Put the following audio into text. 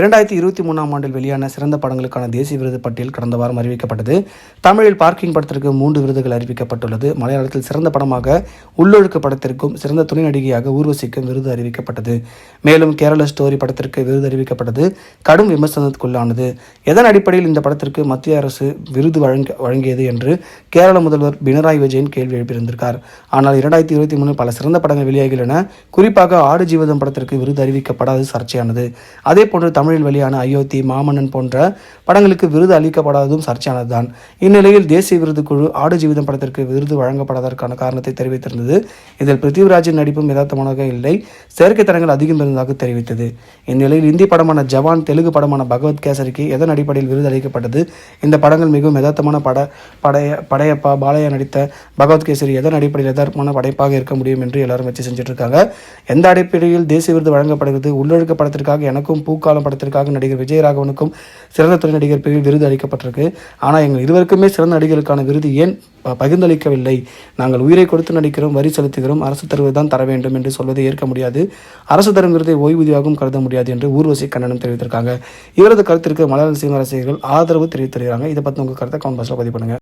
இரண்டாயிரத்தி இருபத்தி மூணாம் ஆண்டில் வெளியான சிறந்த படங்களுக்கான தேசிய விருது பட்டியல் கடந்த வாரம் அறிவிக்கப்பட்டது. தமிழில் பார்க்கிங் படத்திற்கு மூன்று விருதுகள் அறிவிக்கப்பட்டுள்ளது. மலையாளத்தில் சிறந்த படமாக உள்ளொழுக்கு படத்திற்கும் சிறந்த துணை நடிகையாக ஊர்வசிக்கும் விருது அறிவிக்கப்பட்டது. மேலும் கேரள ஸ்டோரி படத்திற்கு விருது அறிவிக்கப்பட்டது. கடும் விமர்சனத்துக்குள்ளானது. எதன் அடிப்படையில் இந்த படத்திற்கு மத்திய அரசு விருது வழங்க வழங்கியது என்று கேரள முதல்வர் பினராயி விஜயன் கேள்வி எழுப்பியிருந்திருக்கார். ஆனால் இரண்டாயிரத்தி இருபத்தி மூணு பல சிறந்த படங்கள் வெளியாகியுள்ளன. குறிப்பாக ஆடு ஜீவிதம் படத்திற்கு விருது அறிவிக்கப்படாது சர்ச்சையானது. அதே போன்று தமிழில் வெளியான அயோத்தி மாமன்னன் போன்ற படங்களுக்கு விருது அளிக்கப்படாததும் சர்ச்சையானதுதான். இந்நிலையில் தேசிய விருது குழு ஆடு ஜீவிதம் படத்திற்கு விருது வழங்கப்படாததற்கான காரணத்தை தெரிவித்திருந்தது. இதில் பிருத்திவிராஜின் நடிப்பும் யதார்த்தமாக இல்லை. செயற்கை தரங்கள் அதிகம் இருந்ததாக தெரிவித்தது. இந்நிலையில் இந்தி படமான ஜவான் தெலுங்கு படமான பகவத் கேசரிக்கு எதன் அடிப்படையில் விருது அளிக்கப்பட்டது? இந்த படங்கள் மிகவும் யதார்த்தமான பட படைய படையப்பா பாலையா நடித்த பகவத் கேசரி எதன் அடிப்படையில் யதார்த்தமான படைப்பாக இருக்க முடியும் என்று எல்லாரும் வச்சு செஞ்சுட்டு இருக்காங்க எந்த அடிப்படையில் தேசிய விருது வழங்கப்படுகிறது? உள்ளொழுக்க படத்திற்காக எனக்கும் பூக்காலம் படத்திற்காக நடிகர் விஜயராகவனுக்கும் சிறந்த துணை நடிகர் பிரிவில் விருது அளிக்கப்பட்டிருக்கு. ஆனால் எங்கள் இருவருக்குமே சிறந்த நடிகர்களுக்கான விருது ஏன் ப- பகிர்ந்தளிக்கவில்லை? நாங்கள் உயிரை கொடுத்து நடிக்கிறோம் வரி செலுத்துகிறோம் அரசு தருவதுதான் தர வேண்டும் என்று சொல்வதை ஏற்க முடியாது. அரசு தரும் விருதை ஓய்வூதியாகவும் கருத முடியாது என்று ஊர்வசி கண்டனம் தெரிவித்திருக்காங்க. இவரது கருத்திற்கு மலையாள சினிமா ரசிகர்கள் ஆதரவு தெரிவித்திருக்கிறாங்க. இதை பற்றி உங்கள் கருத்தை கமெண்ட் பாக்ஸில் பதிவு பண்ணுங்கள்